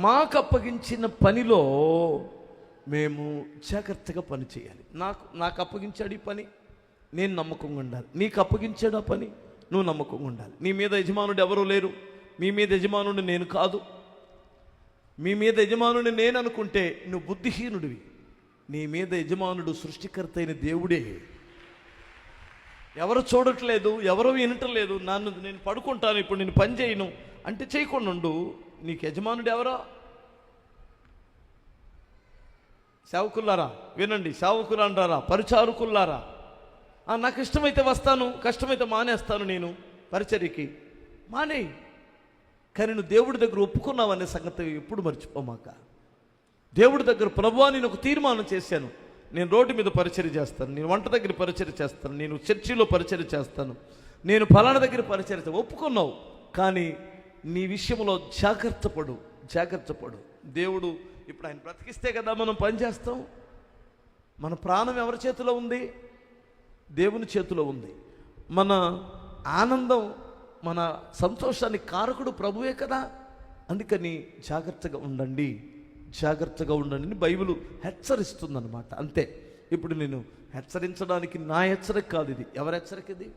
మాకు అప్పగించిన పనిలో మేము జాగ్రత్తగా పని చేయాలి. నాకు నాకు అప్పగించాడు ఈ పని నేను నమ్మకంగా ఉండాలి. నీకు అప్పగించాడు ఆ పని నువ్వు నమ్మకంగా ఉండాలి. నీ మీద యజమానుడు ఎవరూ లేరు. మీ మీద యజమానుడు నేను కాదు. మీ మీద యజమానుడిని నేను అనుకుంటే నువ్వు బుద్ధిహీనుడివి. నీ మీద యజమానుడు సృష్టికర్త అయిన దేవుడే. ఎవరు చూడట్లేదు ఎవరు వినట్లేదు నన్ను నేను పడుకుంటాను ఇప్పుడు నేను పని చేయను. అంటే చేయకుండా ఉండు. నీకు యజమానుడు ఎవరో? సేవకుల్లారా వినండి సేవకులాంటారా పరిచారకుల్లారా? ఆ, నాకు ఇష్టమైతే వస్తాను కష్టమైతే మానేస్తాను నేను పరిచర్యకి. మానే కానీ నువ్వు దేవుడి దగ్గర ఒప్పుకున్నావు అనే సంగతి ఎప్పుడు మర్చిపోమాక. దేవుడి దగ్గర ప్రభువా నేను ఒక తీర్మానం చేశాను. నేను రోడ్డు మీద పరిచర్య చేస్తాను నేను వంట దగ్గర పరిచర్య చేస్తాను నేను చర్చిలో పరిచర్య చేస్తాను నేను ఫలానా దగ్గర పరిచర్య ఒప్పుకున్నావు. కానీ నీ విషయంలో జాగ్రత్త పడు జాగ్రత్త పడు. దేవుడు ఇప్పుడు ఆయన బ్రతికిస్తే కదా మనం పని చేస్తాం. మన ప్రాణం ఎవరి చేతిలో ఉంది? దేవుని చేతిలో ఉంది. మన ఆనందం మన సంతోషానికి కారకుడు ప్రభువే కదా. అందుకని జాగ్రత్తగా ఉండండి జాగ్రత్తగా ఉండండి అని బైబిల్ హెచ్చరిస్తుందన్నమాట. అంతే. ఇప్పుడు నేను హెచ్చరించడానికి నా హెచ్చరిక కాదు ఇది. ఎవరి హెచ్చరిక ఇది?